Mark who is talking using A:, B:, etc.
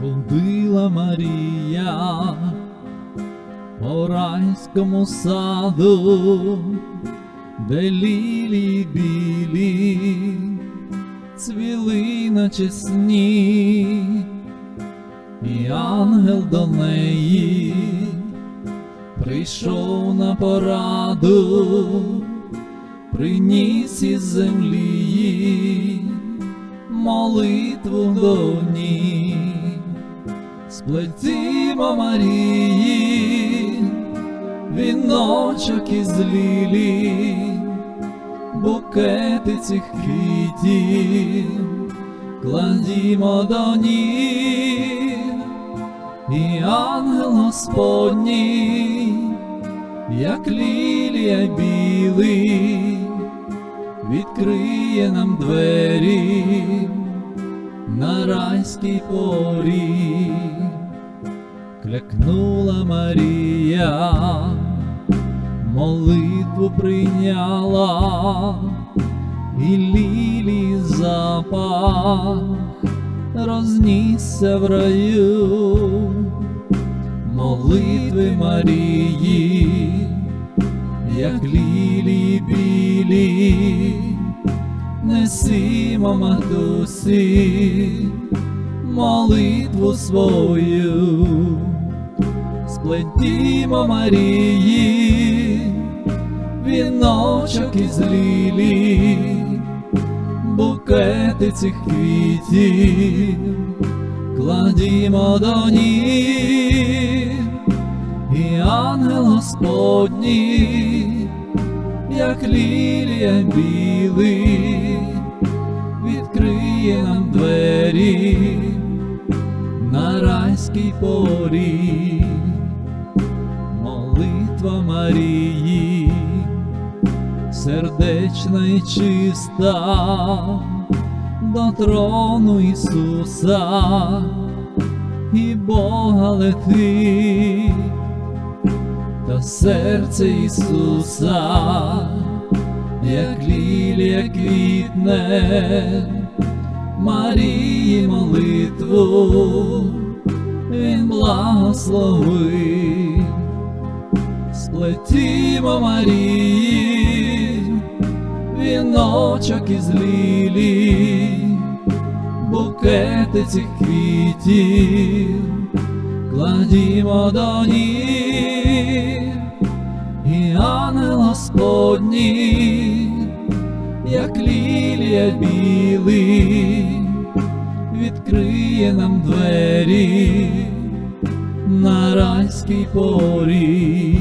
A: Ходила Марія по райському саду, де лілії білі цвіли наче сні, і ангел до неї прийшов на пораду, приніс із землі молитву до ній. Сплетімо Марії, віночок із лілі, букети цих квітів, кладімо до ніг, і ангел Господній, як лілія білий, відкриє нам двері на райській порі. Клякнула Марія, молитву прийняла, і лілій запах рознісся в раю, молитви Марії, як лілії білі, несімо матусі молитву свою, сплетімо Марії, віночок із лілі, букети цих квітів, кладімо до ніг, і ангел Господній, як лілія білий, відкриє нам двері на райській порі, молитва Марії, сердечна і чиста до трону Ісуса і Бога летить до серця Ісуса, як лілія квітне, Марії молитву, Він благословив, сплетімо Марії, віночок із лілій, букети цих квітів, кладімо до ніг, і ангел Господній, як лілія білий, відкриє нам двері на райській порі.